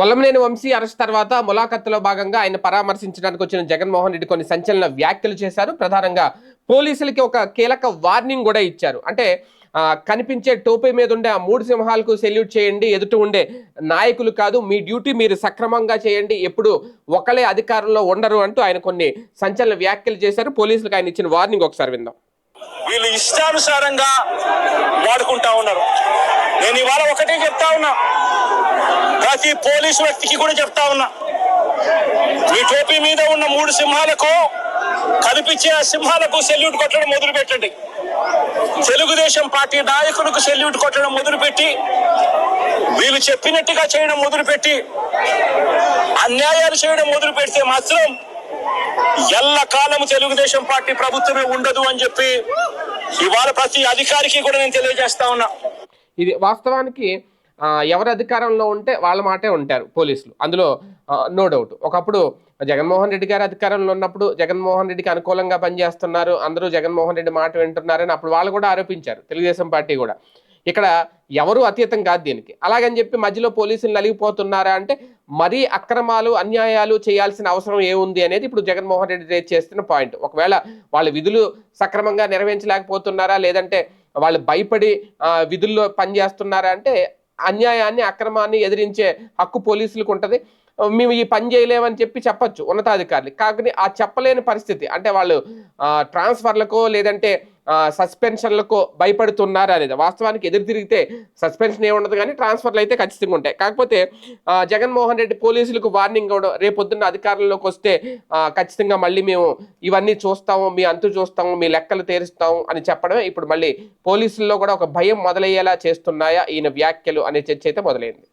Vallamaneni Vamsi arrest తర్వాత ములాఖత్తులో భాగంగా ఆయన పరామర్శించడానికి వచ్చిన జగన్మోహన్ రెడ్డి కొన్ని సంచలన వ్యాఖ్యలు చేశారు. ప్రధానంగా పోలీసులకి ఒక కీలక వార్నింగ్ కూడా ఇచ్చారు. అంటే కనిపించే టోపీ మీద ఉండే ఆ మూడు సింహాలకు సెల్యూట్ చేయండి ఎదుట ఉండే నాయకులు కాదు మీ డ్యూటీ మీరు సక్రమంగా చేయండి ఎప్పుడు ఒకలే అధికారంలో ఉండరు అంటూ ఆయన కొన్ని సంచలన వ్యాఖ్యలు చేశారు. పోలీసులకు ఆయన ఇచ్చిన వార్నింగ్ ఒకసారి విందాం. వీళ్ళు ఇష్టానుసారంగా వాడుకుంటా ఉన్నారు. నేను ఇవాళ ఒకటే చెప్తా ఉన్నా. ప్రతి పోలీసు వ్యక్తికి కూడా చెప్తా ఉన్నా. మీ టోపీ మీద ఉన్న మూడు సింహాలకు కనిపించే ఆ సింహాలకు సెల్యూట్ కొట్టడం మొదలు పెట్టండి తెలుగుదేశం పార్టీ నాయకులకు సెల్యూట్ కొట్టడం మొదలుపెట్టి వీళ్ళు చెప్పినట్టుగా చేయడం మొదలుపెట్టి అన్యాయాలు చేయడం మొదలు పెడితే మాత్రం ఎల్ల తెలుగుదేశం పార్టీ ప్రభుత్వమే ఉండదు అని చెప్పి ఇవాళ ప్రతి అధికారికి కూడా నేను తెలియజేస్తా ఉన్నా. ఇది వాస్తవానికి ఎవరు అధికారంలో ఉంటే వాళ్ళ మాటే ఉంటారు పోలీసులు. అందులో నో డౌట్ ఒకప్పుడు జగన్మోహన్ రెడ్డి గారు అధికారంలో ఉన్నప్పుడు జగన్మోహన్ రెడ్డికి అనుకూలంగా పనిచేస్తున్నారు అందరూ జగన్మోహన్ రెడ్డి మాట వింటున్నారని అప్పుడు వాళ్ళు కూడా ఆరోపించారు తెలుగుదేశం పార్టీ కూడా. ఇక్కడ ఎవరు అతీతం కాదు దీనికి. అలాగని చెప్పి మధ్యలో పోలీసులు నలిగిపోతున్నారా అంటే మరీ అక్రమాలు అన్యాయాలు చేయాల్సిన అవసరం ఏముంది అనేది ఇప్పుడు జగన్మోహన్ రెడ్డి చేస్తున్న పాయింట్ ఒకవేళ వాళ్ళ విధులు సక్రమంగా నిర్వహించలేకపోతున్నారా లేదంటే వాళ్ళు భయపడి విధుల్లో పనిచేస్తున్నారా అంటే అన్యాయాన్ని అక్రమాన్ని ఎదిరించే హక్కు పోలీసులకు ఉంటుంది. మేము ఈ పని చేయలేమని చెప్పి చెప్పొచ్చు ఉన్నతాధికారులు కాకపోతే ఆ చెప్పలేని పరిస్థితి. అంటే వాళ్ళు ట్రాన్స్ఫర్లకో లేదంటే సస్పెన్షన్లకు భయపడుతున్నారా అనేది. వాస్తవానికి ఎదురు తిరిగితే సస్పెన్షన్ ఏ ఉండదు కానీ ట్రాన్స్ఫర్లు అయితే ఖచ్చితంగా ఉంటాయి. కాకపోతే జగన్మోహన్ రెడ్డి పోలీసులకు వార్నింగ్ ఇవ్వడం రేపొద్దున్న అధికారంలోకి వస్తే ఖచ్చితంగా మళ్ళీ మేము ఇవన్నీ చూస్తాము మీ అంతు చూస్తాము మీ లెక్కలు తీరుస్తాము అని చెప్పడమే ఇప్పుడు మళ్ళీ పోలీసుల్లో కూడా ఒక భయం మొదలయ్యేలా చేస్తున్నాయా? ఈయన వ్యాఖ్యలు అనే చర్చ అయితే మొదలైంది.